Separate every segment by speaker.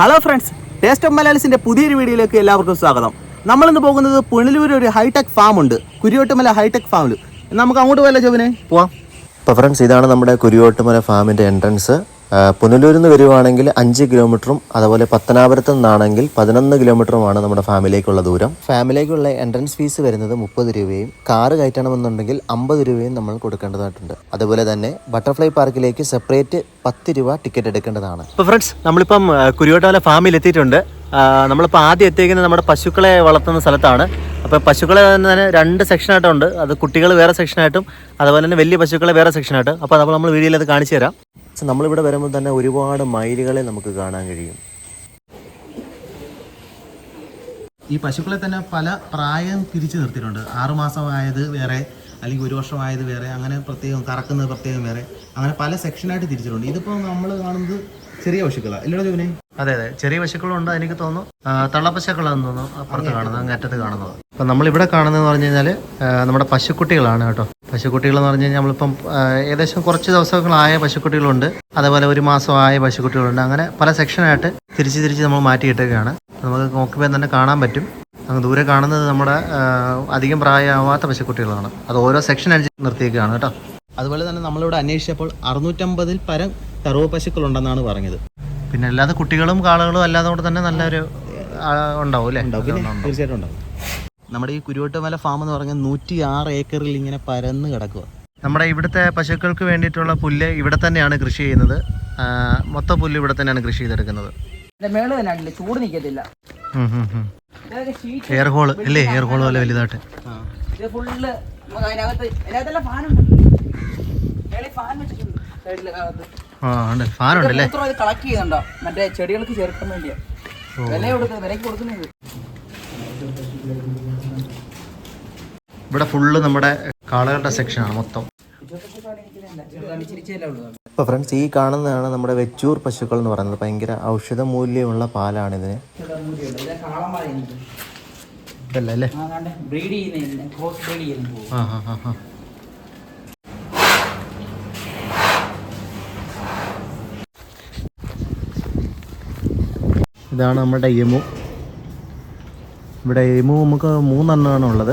Speaker 1: Hello friends taste of മലയാളിസിന്റെ പുതിയൊരു വീഡിയോയിലേക്ക് എല്ലാവർക്കും സ്വാഗതം. നമ്മളിന്ന് പോകുന്നത് പുനലൂർ ഒരു ഹൈടെക് ഫാം ഉണ്ട്. കുരിയോട്ടുമല ഹൈടെക് ഫാമിൽ നമുക്ക് അങ്ങോട്ട് പോയല്ലോ ജോബിനെ. പോവാം.
Speaker 2: ഇപ്പൊ ഫ്രണ്ട്സ് ഇതാണ് നമ്മുടെ കുരിയോട്ടുമല ഫാമിന്റെ എൻട്രൻസ് പുനലൂരിൽ നിന്ന് വരുവാണെങ്കിൽ അഞ്ച് കിലോമീറ്ററും അതുപോലെ പത്തനാപുരത്ത് നിന്നാണെങ്കിൽ പതിനൊന്ന് കിലോമീറ്ററുമാണ് നമ്മുടെ ഫാമിലിക്കുള്ള ദൂരം. ഫാമിലിക്കുള്ള എൻട്രൻസ് ഫീസ് വരുന്നത് മുപ്പത് രൂപയും കാറ് കയറ്റണമെന്നുണ്ടെങ്കിൽ അമ്പത് രൂപയും നമ്മൾ കൊടുക്കേണ്ടതായിട്ടുണ്ട്. അതുപോലെ തന്നെ ബട്ടർഫ്ലൈ പാർക്കിലേക്ക് സെപ്പറേറ്റ് പത്ത് രൂപ ടിക്കറ്റ് എടുക്കേണ്ടതാണ്.
Speaker 3: ഇപ്പോൾ ഫ്രണ്ട്സ് നമ്മളിപ്പം കുരുവട്ടോല കുരുവട്ടമല ഫാമിൽ എത്തിയിട്ടുണ്ട്. നമ്മളിപ്പോൾ ആദ്യം എത്തിയിരിക്കുന്നത് നമ്മുടെ പശുക്കളെ വളർത്തുന്ന സ്ഥലത്താണ്. അപ്പോൾ പശുക്കളെ തന്നെ രണ്ട് സെക്ഷനായിട്ടുണ്ട് അത് കുട്ടികൾ വേറെ സെക്ഷനായിട്ടും അതുപോലെ തന്നെ വലിയ പശുക്കളെ വേറെ സെക്ഷനായിട്ട് അപ്പോൾ നമ്മൾ നമ്മൾ വീഡിയോയിൽ അത് കാണിച്ചു തരാം.
Speaker 2: So, നമ്മളിവിടെ വരുമ്പോൾ തന്നെ ഒരുപാട് മയിലുകളെ നമുക്ക് കാണാൻ കഴിയും.
Speaker 1: ഈ പശുക്കളെ തന്നെ പല പ്രായം തിരിച്ചു നിർത്തിയിട്ടുണ്ട്. ആറുമാസമായത് വേറെ അല്ലെങ്കിൽ ഒരു വർഷമായത് വേറെ അങ്ങനെ പ്രത്യേകം കറക്കുന്നത് പ്രത്യേകം വേറെ അങ്ങനെ പല സെക്ഷനായിട്ട് തിരിച്ചിട്ടുണ്ട്. ഇതിപ്പോൾ നമ്മൾ കാണുന്നത് ചെറിയ പശുക്കളാണ് ഇല്ലടോ ജോബിനെ
Speaker 3: അതെ അതെ. ചെറിയ പശുക്കളും ഉണ്ട് എനിക്ക് തോന്നുന്നു. തള്ളപ്പശുക്കളാന്ന് തോന്നുന്നു അപ്പുറത്ത് കാണുന്നത് അങ്ങേറ്റത്ത് കാണുന്നത്. അപ്പം നമ്മളിവിടെ കാണുന്നതെന്ന് പറഞ്ഞു കഴിഞ്ഞാൽ നമ്മുടെ പശുക്കുട്ടികളാണ് കേട്ടോ. പശുക്കുട്ടികൾ എന്ന് പറഞ്ഞു കഴിഞ്ഞാൽ നമ്മളിപ്പം ഏകദേശം കുറച്ച് ദിവസങ്ങളായ പശുക്കുട്ടികളുണ്ട്. അതേപോലെ ഒരു മാസം ആയ പശുക്കുട്ടികളുണ്ട്. അങ്ങനെ പല സെക്ഷനായിട്ട് തിരിച്ച് തിരിച്ച് നമ്മൾ മാറ്റിയിട്ടൊക്കെയാണ് നമുക്ക് നോക്കുമ്പോൾ തന്നെ കാണാൻ പറ്റും. അങ്ങ് ദൂരെ കാണുന്നത് നമ്മുടെ അധികം പ്രായമാവാത്ത പശുക്കുട്ടികളാണ്. അത് ഓരോ സെക്ഷൻ അനുസരിച്ച് നിർത്തിയേക്കാണ് കേട്ടോ.
Speaker 1: അതുപോലെ തന്നെ നമ്മളിവിടെ അന്വേഷിച്ചപ്പോൾ അറുന്നൂറ്റമ്പതിൽ പരം കറുവ പശുക്കളുണ്ടെന്നാണ് പറഞ്ഞത്.
Speaker 3: പിന്നെ അല്ലാതെ കുട്ടികളും കാളകളും അല്ലാതെ കൊണ്ട് തന്നെ നല്ലൊരു ഉണ്ടാവും അല്ലേ?
Speaker 1: തീർച്ചയായിട്ടും ഉണ്ടാവും. നമ്മുടെ ഈ കുരുവട്ടുമല ഫാം എന്ന് പറഞ്ഞാൽ നൂറ്റി ആറ് ഏക്കറിൽ ഇങ്ങനെ പരന്ന് കിടക്കുക
Speaker 3: നമ്മുടെ ഇവിടുത്തെ പശുക്കൾക്ക് വേണ്ടിയിട്ടുള്ള പുല്ല് ഇവിടെ തന്നെയാണ് കൃഷി ചെയ്യുന്നത്. മൊത്തം പുല്ല് ഇവിടെ തന്നെയാണ് കൃഷി ചെയ്തെടുക്കുന്നത്.
Speaker 4: ചൂട്
Speaker 3: എയർ ഹോൾ അല്ലേ എയർ ഹോൾ പോലെ വലുതായിട്ട്.
Speaker 4: മേളിൽ ഫാൻ വെച്ചിട്ടുണ്ട്. സൈഡിലെ കളക്ട് ചെയ്യുന്നുണ്ടോ? മറ്റേ ചെടികൾക്ക് ചേർക്കാൻ വേണ്ടിയാ. വില കൊടുക്കുന്നത് വിലക്ക് കൊടുക്കുന്നത്
Speaker 3: ഇവിടെ ഫുള്ള് നമ്മുടെ കാളകളുടെ സെക്ഷനാണ് മൊത്തം.
Speaker 2: അപ്പോൾ ഫ്രണ്ട്സ് ഈ കാണുന്നതാണ് നമ്മുടെ വെച്ചൂർ പശുക്കൾ എന്ന് പറയുന്നത്. ഭയങ്കര ഔഷധ മൂല്യമുള്ള
Speaker 4: പാലാണ് ഇതിന്.
Speaker 3: ഇതല്ല അല്ലേ?
Speaker 4: ആ കണ്ടേ? ബ്രീഡ് ചെയ്യുന്ന
Speaker 3: ആ ആ ആ. ഇതാണ് നമ്മുടെ എമു. ഇവിടെ എമു നമുക്ക് മൂന്നെണ്ണമാണ് ഉള്ളത്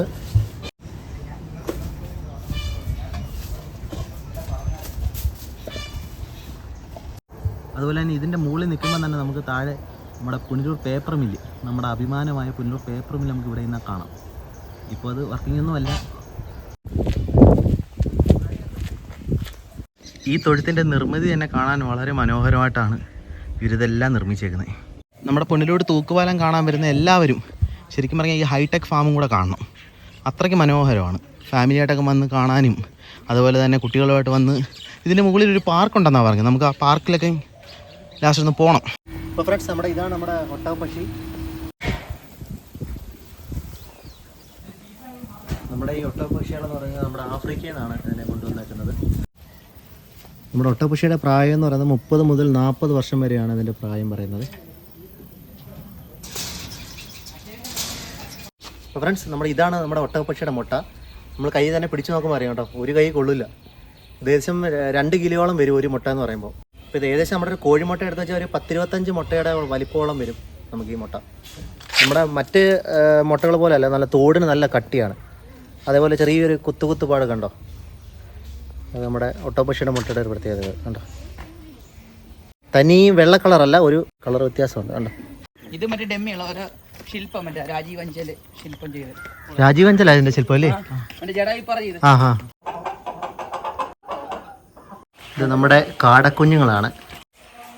Speaker 1: അതുപോലെ തന്നെ ഇതിന്റെ മുകളിൽ നിൽക്കുമ്പോൾ തന്നെ നമുക്ക് താഴെ നമ്മുടെ പുനലൂർ പേപ്പർ മില്ല് നമ്മുടെ അഭിമാനമായ പുനലൂർ പേപ്പർ മില്ല് നമുക്ക് ഇവിടെ നിന്ന് കാണാം. ഇപ്പോൾ അത് വർക്കിംഗ് ഒന്നുമല്ല
Speaker 3: ഈ തൊഴുത്തിന്റെ നിർമ്മിതി തന്നെ കാണാൻ വളരെ മനോഹരമായിട്ടാണ് ഇവരിതെല്ലാം നിർമ്മിച്ചേക്കുന്നത്.
Speaker 1: നമ്മുടെ പുനലൂർ തൂക്കുപാലം കാണാൻ വരുന്ന എല്ലാവരും ശരിക്കും പറഞ്ഞാൽ ഈ ഹൈടെക് ഫാമും കൂടെ കാണണം. അത്രയ്ക്ക് മനോഹരമാണ്. ഫാമിലിയായിട്ടൊക്കെ വന്ന് കാണാനും അതുപോലെ തന്നെ കുട്ടികളുമായിട്ട് വന്ന് ഇതിന്റെ മുകളിൽ ഒരു പാർക്ക് ഉണ്ടെന്നാണ് പറഞ്ഞത്. നമുക്ക് ആ പാർക്കിലൊക്കെ ലാസ്റ്റ് ഒന്ന് പോകണം
Speaker 3: അപ്പോൾ ഫ്രണ്ട്സ് നമ്മുടെ ഇതാണ് നമ്മുടെ ഒട്ടകപ്പക്ഷി നമ്മുടെ ഈ ഒട്ടകപ്പക്ഷികളെന്ന് പറയുന്നത് നമ്മുടെ ആഫ്രിക്കയിൽ നിന്നാണ് ഇതിനെ കൊണ്ടുവന്നേക്കുന്നത്. നമ്മുടെ ഒട്ടകപ്പക്ഷിയുടെ പ്രായം എന്ന് പറയുന്നത് മുപ്പത് മുതൽ നാൽപ്പത് വർഷം വരെയാണ് അതിന്റെ പ്രായം പറയുന്നത്. അപ്പോൾ ഫ്രണ്ട്സ് നമ്മൾ ഇതാണ് നമ്മുടെ ഒട്ടകപ്പക്ഷിയുടെ മുട്ട. നമ്മൾ കൈ തന്നെ പിടിച്ചു നോക്കുമ്പോൾ അറിയാം കേട്ടോ. ഒരു കൈ കൊള്ളില്ല. ഏകദേശം രണ്ട് കിലോളം വരും ഒരു മുട്ട എന്ന് പറയുമ്പോൾ അപ്പോൾ ഇത് ഏകദേശം നമ്മുടെ ഒരു കോഴിമുട്ട എടുത്ത് വെച്ചാൽ ഒരു പത്തിരുപത്തഞ്ച് മുട്ടയുടെ വലിപ്പോളം വരും നമുക്ക് ഈ മുട്ട. നമ്മുടെ മറ്റ് മുട്ടകൾ പോലെ അല്ല നല്ല തോടിന് നല്ല കട്ടിയാണ്. അതേപോലെ ചെറിയൊരു കുത്തു കുത്തുപാട് കണ്ടോ? അത് നമ്മുടെ ഒട്ടോപക്ഷിയുടെ മുട്ടയുടെ ഒരു പ്രത്യേകത കണ്ടോ? തനി വെള്ള കളറല്ല ഒരു കളർ വ്യത്യാസമുണ്ട് കണ്ടോ?
Speaker 4: ഇത് മറ്റേ ഡെമ്മിയുള്ള ഓരോ ശില്പം മറ്റേ രാജീവ് അഞ്ചൽ ശില്പം ചെയ്ത്.
Speaker 3: രാജീവഞ്ചല അതിന്റെ ശില്പം അല്ലേ?
Speaker 4: മറ്റേ ജഡായി പറഞ്ഞത്
Speaker 3: ആ ഹാ ഇത് നമ്മുടെ കാടക്കുഞ്ഞുങ്ങളാണ്.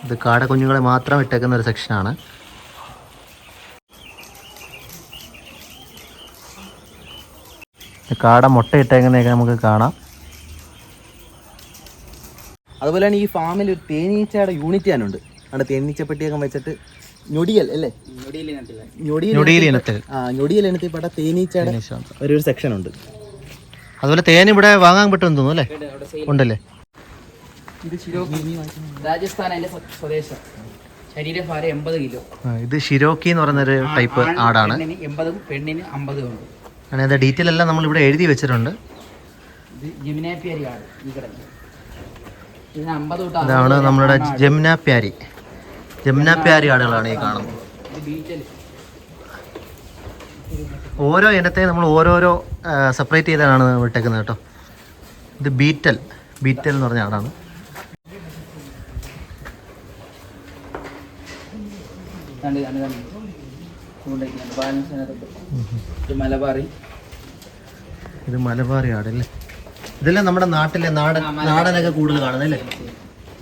Speaker 3: ഇത് കാടക്കുഞ്ഞുങ്ങളെ മാത്രം ഇട്ടേക്കുന്ന ഒരു സെക്ഷനാണ് കാട മുട്ട ഇട്ടേക്കുന്നതൊക്കെ നമുക്ക് കാണാം.
Speaker 1: അതുപോലെ തന്നെ ഈ ഫാമിൽ ഒരു തേനീച്ചയുടെ യൂണിറ്റ് ഞാനുണ്ട്. അവിടെ തേനീച്ചപ്പെട്ടിയൊക്കെ വെച്ചിട്ട് ഞൊടിയൽ അല്ലേ? ഞൊടിയൽ
Speaker 3: ഇനത്തിൽ.
Speaker 1: ആ ഞൊടിയൽ ഇനത്തിൽപ്പെട്ട തേനീച്ചയുടെ ഒരു ഒരു സെക്ഷൻ ഉണ്ട്.
Speaker 3: അതുപോലെ തേൻ ഇവിടെ വാങ്ങാൻ പറ്റുമെന്ന് തോന്നുന്നു അല്ലേ? ഉണ്ടല്ലേ?
Speaker 4: ഇത് ശിരോക്കി രാജസ്ഥാൻ സ്വദേശം. ശരീരഭാരം എൺപത് കിലോ.
Speaker 3: ഇത് ഷിരോക്കി എന്ന് പറയുന്നൊരു ടൈപ്പ് ആടാണ്.
Speaker 4: എൺപതും പെണ്ണിന് അമ്പതും ഉണ്ട്.
Speaker 3: ഡീറ്റെയിൽ എല്ലാം നമ്മൾ ഇവിടെ എഴുതി വെച്ചിട്ടുണ്ട്. ഇതാണ് നമ്മളുടെ ജമുന പ്യാരി. ജമുനാപ്യാരി ആടുകളാണ് ഈ കാണുന്നത്. ഓരോ ഇനത്തെ നമ്മൾ ഓരോരോ സെപ്പറേറ്റ് ചെയ്താണ് വിട്ടേക്കുന്നത് കേട്ടോ. ഇത് ബീറ്റൽ. ബീറ്റൽ എന്ന് പറഞ്ഞ ആടാണ്
Speaker 4: ഇത് മലബാറി.
Speaker 3: ഇത് മലബാറി ആടല്ലേ? ഇതെല്ലാം നമ്മുടെ നാട്ടിലെ നാടൻ നാടനൊക്കെ കൂടുതൽ കാണുന്നത് അല്ലേ?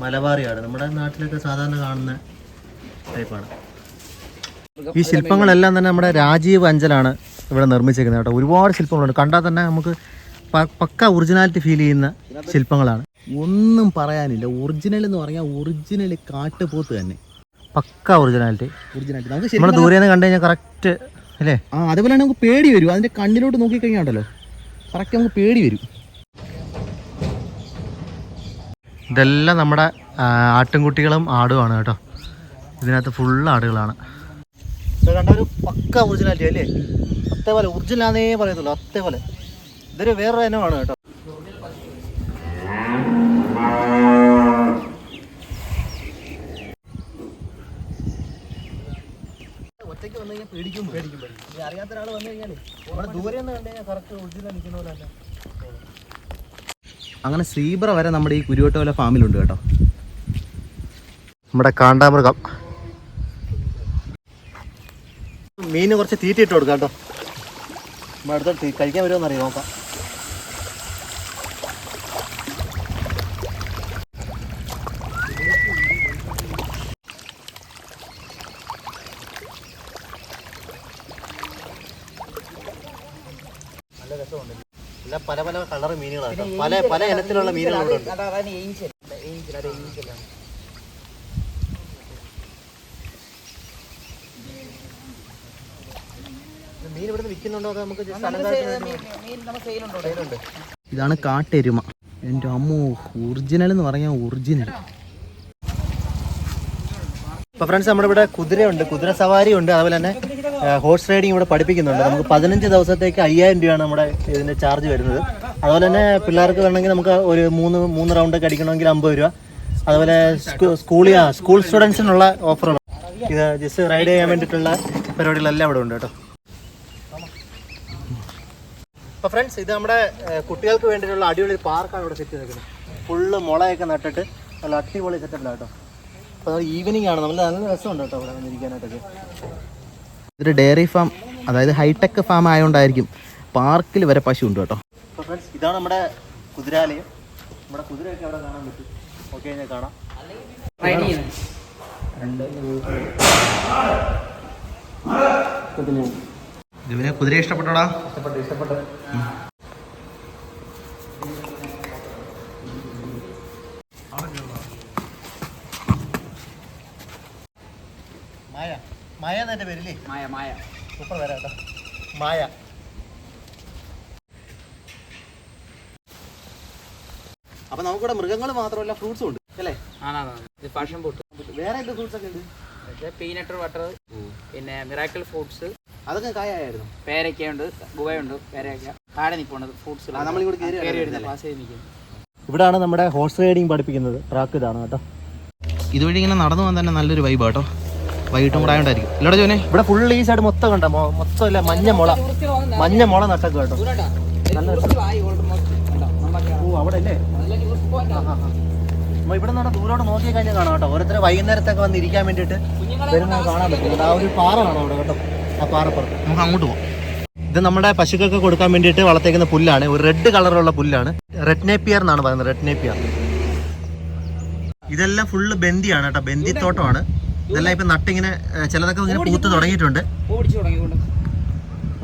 Speaker 3: മലബാറി ആട്. നമ്മുടെ നാട്ടിലൊക്കെ സാധാരണ കാണുന്ന ടൈപ്പാണ്. ഈ ശില്പങ്ങളെല്ലാം തന്നെ നമ്മുടെ രാജീവ് അഞ്ചലാണ് ഇവിടെ നിർമ്മിച്ചിരിക്കുന്നത് കേട്ടോ. ഒരുപാട് ശില്പങ്ങളുണ്ട്. കണ്ടാൽ തന്നെ നമുക്ക് പക്ക ഒറിജിനാലിറ്റി ഫീൽ ചെയ്യുന്ന ശില്പങ്ങളാണ്.
Speaker 1: ഒന്നും പറയാനില്ല. ഒറിജിനൽ എന്ന് പറഞ്ഞാൽ ഒറിജിനൽ കാട്ടുപോത്ത് തന്നെ.
Speaker 3: പക്ക ഒറിജിനാലിറ്റി.
Speaker 1: ഒറിജിനാലിറ്റി. നമുക്ക്
Speaker 3: നമ്മൾ ദൂരെ നിന്ന് കണ്ടു കഴിഞ്ഞാൽ കറക്റ്റ് അല്ലേ?
Speaker 1: ആ അതുപോലെ തന്നെ നമുക്ക് പേടി വരും. അതിന്റെ കണ്ണിലോട്ട് നോക്കിക്കഴിഞ്ഞാൽ ഉണ്ടല്ലോ. കറക്റ്റ് നമുക്ക് പേടി വരും.
Speaker 3: ഇതെല്ലാം നമ്മുടെ ആട്ടിൻകുട്ടികളും ആടുമാണ് കേട്ടോ. ഇതിനകത്ത് ഫുൾ ആടുകളാണ്. കണ്ട ഒരു പക്ക ഒറിജിനാലിറ്റി അല്ലേ? അത്തേപോലെ ഒറിജിനാന്നേ പറയത്തുള്ളൂ അത്തേപോലെ ഇതൊരു വേറൊരു ഇനമാണ് കേട്ടോ. ഒറ്റയ്ക്ക് വന്നു കഴിഞ്ഞാൽ പേടിക്കും. പേടിക്കും പേടിക്കും അറിയാത്ത ഒരാൾ വന്നു കഴിഞ്ഞാൽ നമ്മുടെ ദൂരെ നിന്ന് കണ്ടു കഴിഞ്ഞാൽ കറക്റ്റ് ഒറിജിനൽ നിൽക്കുന്ന പോലെ തന്നെ.
Speaker 1: അങ്ങനെ സീബ്ര വരെ നമ്മുടെ ഈ കുരുവട്ടോല ഫാമിലുണ്ട് കേട്ടോ.
Speaker 3: നമ്മുടെ കാണ്ടാമൃഗം. മീന് കുറച്ച് തീറ്റ ഇട്ട് കൊടുക്കാം കേട്ടോ. നമ്മൾ അടുത്തോട്ട് കഴിക്കാൻ വരുമോ അറിയാം നോക്കാം. നല്ല പല പല കളർ മീനുകളാണ് പല പല ഇനത്തിലുള്ള മീനുകളുണ്ട്.
Speaker 4: അതാണ് ഏഞ്ചൽ ഏഞ്ചൽ അത് ഏഞ്ചലാണ്
Speaker 3: മീൻ ഇവിടുന്ന് വിൽക്കുന്നുണ്ടോ അതോ നമുക്ക് just
Speaker 4: നമുക്ക്
Speaker 3: അലങ്കാരത്തിന്
Speaker 4: സെ-
Speaker 3: വേണ്ടി
Speaker 4: മീൻ- നമുക്ക്.
Speaker 1: ഇതാണ് കാട്ടെരുമ. എന്റെ അമ്മോ ഒറിജിനൽ എന്ന് പറഞ്ഞാൽ ഒറിജിനൽ
Speaker 3: ഇപ്പൊ ഫ്രണ്ട്സ് നമ്മുടെ ഇവിടെ കുതിരയുണ്ട്. കുതിര സവാരി ഉണ്ട്. അതുപോലെ തന്നെ ഹോഴ്സ് റൈഡിങ് ഇവിടെ പഠിപ്പിക്കുന്നുണ്ട്. നമുക്ക് പതിനഞ്ച് ദിവസത്തേക്ക് അയ്യായിരം രൂപയാണ് നമ്മുടെ ഇതിന്റെ ചാർജ് വരുന്നത്. അതുപോലെ തന്നെ പിള്ളേർക്ക് വേണമെങ്കിൽ നമുക്ക് ഒരു മൂന്ന് മൂന്ന് റൗണ്ട് ഒക്കെ അടിക്കണമെങ്കിൽ അമ്പത് രൂപ. അതുപോലെ സ്കൂളിൽ സ്കൂൾ സ്റ്റുഡൻസിനുള്ള ഓഫറുകൾ ഇത് ജസ്റ്റ് റൈഡ് ചെയ്യാൻ വേണ്ടിയിട്ടുള്ള പരിപാടികളെല്ലാം ഇവിടെ ഉണ്ട് കേട്ടോ. അപ്പോൾ ഫ്രണ്ട്സ് ഇത് നമ്മുടെ കുട്ടികൾക്ക് വേണ്ടിയിട്ടുള്ള അടിപൊളി ഒരു പാർക്കാണ് ഇവിടെ സെറ്റ് ചെയ്തിരിക്കുന്നത് ഫുള്ള് മുളയൊക്കെ നട്ടിട്ട് നല്ല അടിപൊളി സെറ്റപ്പിലാണ് കേട്ടോ അപ്പോൾ ഈവനിങ് ആണ്. നമ്മൾ നല്ല രസമുണ്ട് കേട്ടോ ഇവിടെ വന്നിരിക്കാനായിട്ടൊക്കെ.
Speaker 1: ഇതൊരു ഡയറി ഫാം അതായത് ഹൈടെക് ഫാം ആയതുകൊണ്ടായിരിക്കും പാർക്കിൽ വരെ പശു ഉണ്ട് കേട്ടോ.
Speaker 3: അപ്പോൾ ഫ്രണ്ട്സ് ഇതാണ് നമ്മുടെ കുതിരാലയം. നമ്മുടെ കുതിരയൊക്കെ അവിടെ കാണാൻ പറ്റും. ഓക്കെ ഞാൻ കാണാം.
Speaker 4: രണ്ട്
Speaker 1: ഇവനെ കുതിര ഇഷ്ടപ്പെട്ടോടാ?
Speaker 3: ഇഷ്ടപ്പെട്ടു ഇഷ്ടപ്പെട്ടു. മായ മായ എന്നെ പേരില്ലേ?
Speaker 4: മായ മായ.
Speaker 3: സൂപ്പർ വരാം കേട്ടോ. മായ.
Speaker 1: അപ്പോൾ നമുക്കിവിടെ മൃഗങ്ങൾ മാത്രമല്ല ഫ്രൂട്ട്സും ഉണ്ട് അല്ലേ?
Speaker 4: ആണാണ് ഫാഷൻ ഫ്രൂട്ട്
Speaker 1: വേറെ എന്ത് ഫ്രൂട്ട്സ് ഒക്കെ ഉണ്ട്?
Speaker 4: പീനട്ട് ബട്ടർ പിന്നെ മിറാക്കിൾ ഫ്രൂട്ട്സ്
Speaker 1: അതൊക്കെ കായായിരുന്നു.
Speaker 4: പേരയ്ക്കയുണ്ട് ഗുവയുണ്ട് പേരയ്ക്ക താഴെ നിൽപ്പുണ്ട് ഫ്രൂട്ട്സ്
Speaker 1: കേറി
Speaker 4: കയറി
Speaker 1: വരുന്നത്
Speaker 4: പാസ്
Speaker 3: ഇവിടാണ് നമ്മുടെ ഹോഴ്സ് റൈഡിങ് പഠിപ്പിക്കുന്നത്. ട്രാക്ക് ഇതാണ് കേട്ടോ.
Speaker 1: ഇതുവഴി ഇങ്ങനെ നടന്നു പോകാൻ തന്നെ നല്ലൊരു വൈബ് കേട്ടോ വൈകിട്ടും കൂടെ ആയതുകൊണ്ടായിരിക്കും ഇല്ലടാ ജോനെ?
Speaker 3: ഇവിടെ ഫുൾ ഈ സൈഡ് മൊത്തം കണ്ട? മൊത്തം അല്ല മഞ്ഞ മുള. മഞ്ഞ മുള നട്ടൊക്കെ കേട്ടോ. ഓ അവിടെ അല്ലേ ഇവിടെ നിന്ന് ദൂരോട്ട് നോക്കി കഴിഞ്ഞാൽ കാണാം കേട്ടോ. ഓരോരുത്തർ വൈകുന്നേരത്തൊക്കെ വന്ന് ഇരിക്കാൻ വേണ്ടിയിട്ട് വരുന്നത് കാണാൻ പറ്റും ആ ഒരു പാറ കാണാം അവിടെ കേട്ടോ. ആ പാറപ്പുറത്ത്
Speaker 1: നമുക്ക് അങ്ങോട്ട് പോകാം
Speaker 3: ഇത് നമ്മുടെ പശുക്കൾക്ക് കൊടുക്കാൻ വേണ്ടിയിട്ട് വളർത്തേക്കുന്ന പുല്ലാണ്. ഒരു റെഡ് കളറുള്ള പുല്ലാണ്. റെഡ് നേപ്പിയർ എന്നാണ് പറയുന്നത് റെഡ് നേപ്പിയർ ഇതെല്ലാം ഫുള്ള് ബന്ദിയാണ് കേട്ടോ. ബന്ദിത്തോട്ടമാണ്. ഇതെല്ലാം ഇപ്പൊ നട്ടിങ്ങനെ ചിലതൊക്കെ ഇങ്ങനെ പൂത്ത് തുടങ്ങിയിട്ടുണ്ട്.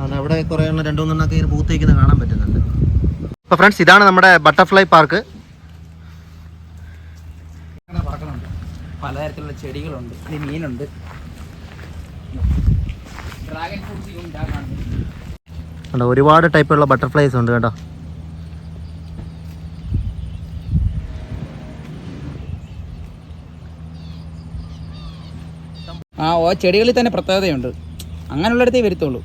Speaker 3: അത് അവിടെ കുറേ എണ്ണം രണ്ടു മൂന്നെണ്ണൊക്കെ ഇങ്ങനെ പൂത്ത് നിൽക്കുന്നത് കാണാൻ പറ്റുന്നുണ്ട്. അപ്പോൾ ഫ്രണ്ട്സ് ഇതാണ് നമ്മുടെ ബട്ടർഫ്ലൈ പാർക്ക്
Speaker 4: പലതരത്തിലുള്ള ചെടികളുണ്ട്. മീനുണ്ട്. ഡ്രാഗൺ ഫ്രൂട്ട്സ് ഉണ്ട് ആ കാണുന്നത്
Speaker 3: കണ്ടോ ഒരുപാട് ടൈപ്പുള്ള ബട്ടർഫ്ലൈസ് ഉണ്ട് കേട്ടോ.
Speaker 4: ആ ഓ ചെടികളിൽ തന്നെ പ്രത്യേകതയുണ്ട്. അങ്ങനെയുള്ളിടത്തേ വരുത്തുള്ളൂ.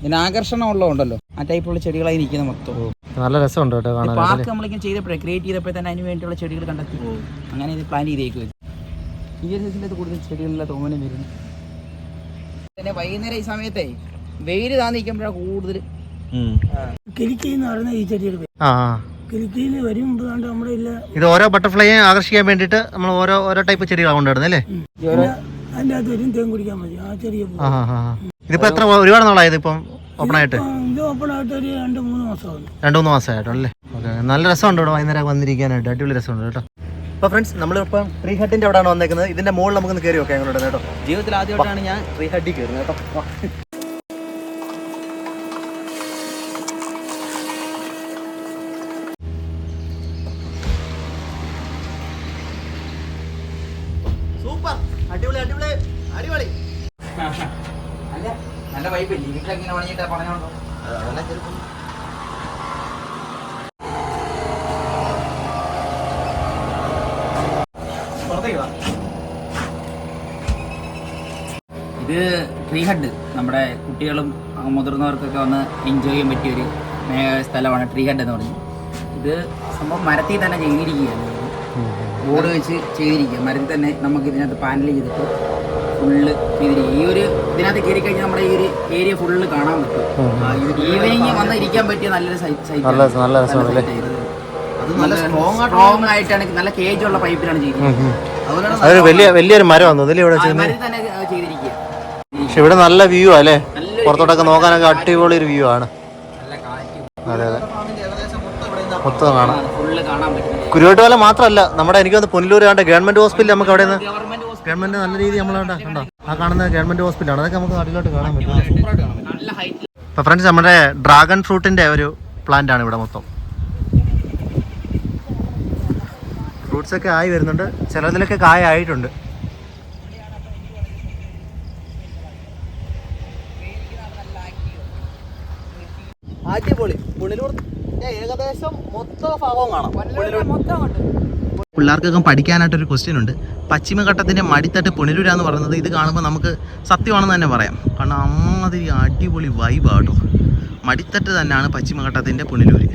Speaker 4: ഇതിന് ആകർഷണം ഉള്ളതുണ്ടല്ലോ ആ ടൈപ്പുള്ള ചെടികളായി നിൽക്കുന്ന മൊത്തം.
Speaker 3: നല്ല രസമുണ്ട് കേട്ടോ കാണാൻ
Speaker 4: പാർക്ക് നമ്മളിങ്ങനെ ചെയ്തപ്പോഴേ ക്രിയേറ്റ് ചെയ്തപ്പോൾ തന്നെ അതിന് വേണ്ടിയുള്ള ചെടികൾ കണ്ടെത്തി. അങ്ങനെ ഇത് പ്ലാൻ ചെയ്തേക്കും ഈ ഒരു സീസണിലത് കൂടുതൽ ചെടികളിലെ തോനെ വരുന്നു. പിന്നെ വൈകുന്നേരം ഈ സമയത്തെ വെയിൽ താന്ന് നിൽക്കുമ്പോഴാണ് കൂടുതൽ
Speaker 5: കിലിക്കി എന്ന് പറയുന്ന ഈ ചെടിയുടെ പേര്.
Speaker 3: ആ
Speaker 5: കിലിക്കിയിൽ വരുമ്പോൾ കണ്ട് നമ്മുടെ ഇല്ല
Speaker 3: ഇത് ഓരോ ബട്ടർഫ്ലൈയെ ആകർഷിക്കാൻ വേണ്ടിട്ട് നമ്മൾ ഓരോ ഓരോ ടൈപ്പ് ചെടികളാണ് കൊണ്ടുവരുന്നത് അല്ലേ?
Speaker 5: അതിന്റെ അകത്ത് വരും തേൻ കുടിക്കാൻ മതി. ആ ചെറിയ പൂ.
Speaker 3: ആ ആ ആ. ഇതിപ്പോൾ എത്ര ഒരുപാട് നാളായത് ഇപ്പം ഓപ്പൺ ആയിട്ട്?
Speaker 5: ആ, ഇത് ഓപ്പൺ ആയിട്ട് ഒരു രണ്ട് മൂന്ന്
Speaker 3: രണ്ട് മൂന്ന് മാസമായിട്ടല്ലേ ഓക്കെ നല്ല രസമുണ്ട് ഇവിടെ വൈകുന്നേരം വന്നിരിക്കാനായിട്ട്. അടിപൊളി രസമുണ്ട് കേട്ടോ.
Speaker 1: അപ്പോൾ ഫ്രണ്ട്സ് നമ്മളിപ്പം ട്രീ ഹട്ടിന്റെ അവിടെയാണ് വന്നേക്കുന്നത്. ഇതിന്റെ മുകളിൽ നമുക്കൊന്ന് കയറി നോക്കാം ഞങ്ങളുടെ കേട്ടോ.
Speaker 3: ജീവിതത്തിൽ ആദ്യമായിട്ടാണ് ഞാൻ
Speaker 1: ട്രീ ഹട്ടിൽ കയറുന്നത് കേട്ടോ. സൂപ്പർ അടിപൊളി അടിപൊളി. അടിപൊളി.
Speaker 4: നല്ല നല്ല വൈബില്ലേ വീട്ടിലെങ്ങനെ പണിഞ്ഞിട്ട് ഇത് ട്രീ ഹഡ് നമ്മുടെ കുട്ടികളും മുതിർന്നവർക്കൊക്കെ വന്ന് എൻജോയ് ചെയ്യാൻ പറ്റിയൊരു സ്ഥലമാണ് ട്രീ ഹഡ് എന്ന് പറഞ്ഞത് ഇത് സംഭവം മരത്തിൽ തന്നെ ചെയ്തിരിക്കുകയാണ്. ബോർഡ് വെച്ച് ചെയ്തിരിക്കുക. മരത്തിൽ തന്നെ നമുക്ക് ഇതിനകത്ത് പാനൽ ചെയ്തിട്ട് ഫുള്ള് ചെയ്തിരിക്കുക. ഈ ഒരു ഇതിനകത്ത് കയറി കഴിഞ്ഞാൽ നമ്മുടെ ഈ ഒരു ഏരിയ ഫുള്ള് കാണാൻ പറ്റും. ഈവനിങ് വന്ന് ഇരിക്കാൻ പറ്റിയ നല്ലൊരു സൈറ്റ്
Speaker 3: നല്ല നല്ല രസമാണ്
Speaker 1: അത് നല്ല സ്ട്രോങ്
Speaker 4: സ്ട്രോങ് ആയിട്ടാണ് നല്ല കേജ് ഉള്ള പൈപ്പിലാണ് ചെയ്തിരിക്കുന്നത്.
Speaker 1: അതുപോലെയാണ്
Speaker 3: വലിയ വലിയൊരു മരം
Speaker 4: തന്നെ ചെയ്തിരിക്കുക.
Speaker 3: പക്ഷെ ഇവിടെ നല്ല വ്യൂ അല്ലേ? പുറത്തോട്ടൊക്കെ നോക്കാനൊക്കെ അടിപൊളി ഒരു വ്യൂ ആണ്. അതെ അതെ. മൊത്തം കാണാം.
Speaker 4: പറ്റും
Speaker 3: കുരുവട്ടുപാലം മാത്രമല്ല നമ്മുടെ എനിക്ക് വന്ന് പുനലൂർ കണ്ട ഗവൺമെന്റ് ഹോസ്പിറ്റൽ നമുക്ക് അവിടെ നിന്ന്
Speaker 4: ഗവൺമെന്റ്
Speaker 3: നല്ല രീതി നമ്മളവിടെ കണ്ടോ ആ കാണുന്ന ഗവൺമെന്റ് ഹോസ്പിറ്റലാണ് അതൊക്കെ നമുക്ക് അടിയിലോട്ട് കാണാൻ പറ്റും. ഇപ്പൊ ഫ്രണ്ട്സ് നമ്മുടെ ഡ്രാഗൺ ഫ്രൂട്ടിന്റെ ഒരു പ്ലാന്റ് ആണ് ഇവിടെ മൊത്തം. ഫ്രൂട്ട്സ് ഒക്കെ ആയി വരുന്നുണ്ട്. ചിലതിലൊക്കെ കായ ആയിട്ടുണ്ട്
Speaker 1: അടിപൊളി. പുള്ളിലൂർ ഏകദേശം മൊത്തം ഭാഗവും കാണാം.
Speaker 3: പിള്ളേർക്കൊക്കെ പഠിക്കാനായിട്ടൊരു ക്വസ്റ്റ്യൻ ഉണ്ട്. പശ്ചിമഘട്ടത്തിന്റെ മടിത്തട്ട് പുനരൂരാന്ന് പറയുന്നത് ഇത് കാണുമ്പോൾ നമുക്ക് സത്യമാണെന്ന് തന്നെ പറയാം. കാരണം അമ്മാതിരി അടിപൊളി വൈബാട്ടോ മടിത്തട്ട് തന്നെയാണ് പശ്ചിമഘട്ടത്തിന്റെ പുനലൂര്.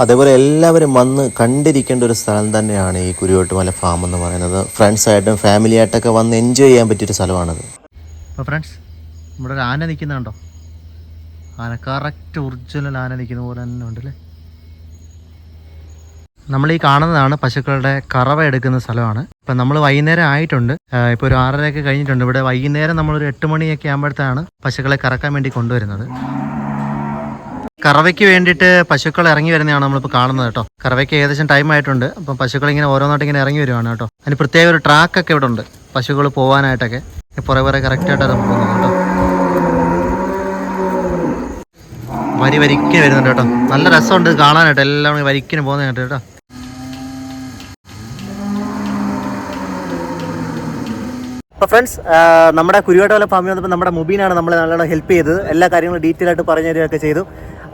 Speaker 2: അതേപോലെ എല്ലാവരും വന്ന് കണ്ടിരിക്കേണ്ട ഒരു സ്ഥലം തന്നെയാണ് ഈ കുരുവട്ടുമല ഫാം എന്ന് പറയുന്നത്. ഫ്രണ്ട്സായിട്ടും ഫാമിലി ആയിട്ടൊക്കെ വന്ന് എൻജോയ് ചെയ്യാൻ പറ്റിയൊരു സ്ഥലമാണത്.
Speaker 3: അപ്പോൾ ഫ്രണ്ട്സ് നമ്മുടെ ഒരു ആന നിൽക്കുന്നുണ്ടോ? ആന കറക്റ്റ് ഒറിജിനൽ ആന നിൽക്കുന്ന പോലെ തന്നെ ഉണ്ട് അല്ലേ നമ്മൾ ഈ കാണുന്നതാണ് പശുക്കളുടെ കറവ എടുക്കുന്ന സ്ഥലമാണ്. ഇപ്പം നമ്മൾ വൈകുന്നേരം ആയിട്ടുണ്ട്. ഇപ്പോൾ ഒരു ആറരയൊക്കെ കഴിഞ്ഞിട്ടുണ്ട്. ഇവിടെ വൈകുന്നേരം നമ്മളൊരു എട്ട് മണിയൊക്കെ ആകുമ്പോഴത്താണ് പശുക്കളെ കറക്കാൻ വേണ്ടി കൊണ്ടുവരുന്നത്. കറവയ്ക്ക് വേണ്ടിയിട്ട് പശുക്കൾ ഇറങ്ങി വരുന്നതാണ് നമ്മളിപ്പോൾ കാണുന്നത് കേട്ടോ. കറവയ്ക്ക് ഏകദേശം ടൈം ആയിട്ടുണ്ട്. അപ്പം പശുക്കൾ ഇങ്ങനെ ഓരോന്നായിട്ട് ഇങ്ങനെ ഇറങ്ങി വരുവാണ് കേട്ടോ. അതിന് പ്രത്യേക ഒരു ട്രാക്കൊക്കെ ഇവിടെ ഉണ്ട്. പശുക്കൾ പോകാനായിട്ടൊക്കെ പുറകെ പുറകെ കറക്റ്റായിട്ടാണ് പോകുന്നത് കേട്ടോ. വരി വരിക്കിന് വരുന്നുണ്ട് കേട്ടോ. നല്ല രസമുണ്ട് ഇത് കാണാനായിട്ട്. എല്ലാം വരിക്കിന് പോകുന്നതായിട്ട് കേട്ടോ.
Speaker 1: അപ്പോൾ ഫ്രണ്ട്സ് നമ്മുടെ കുരുവാട്ടോല ഫാമിൽ വന്നപ്പോൾ നമ്മുടെ മുബീനാണ് നമ്മളെ നല്ലോണം ഹെൽപ്പ് ചെയ്തത്. എല്ലാ കാര്യങ്ങളും ഡീറ്റെയിൽ ആയിട്ട് പറഞ്ഞു തരികയൊക്കെ ചെയ്തു.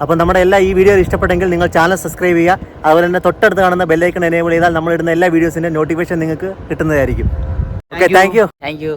Speaker 1: അപ്പോൾ നമ്മുടെ എല്ലാ ഈ വീഡിയോ ഇഷ്ടപ്പെട്ടെങ്കിൽ നിങ്ങൾ ചാനൽ സബ്സ്ക്രൈബ് ചെയ്യുക. അതുപോലെ തന്നെ തൊട്ടടുത്ത് കാണുന്ന ബെല്ലൈക്കൺ എനേബിൾ ചെയ്താൽ നമ്മളിടുന്ന എല്ലാ വീഡിയോസിന്റെ നോട്ടിഫിക്കേഷൻ നിങ്ങൾക്ക് കിട്ടുന്നതായിരിക്കും. Okay thank you
Speaker 4: thank you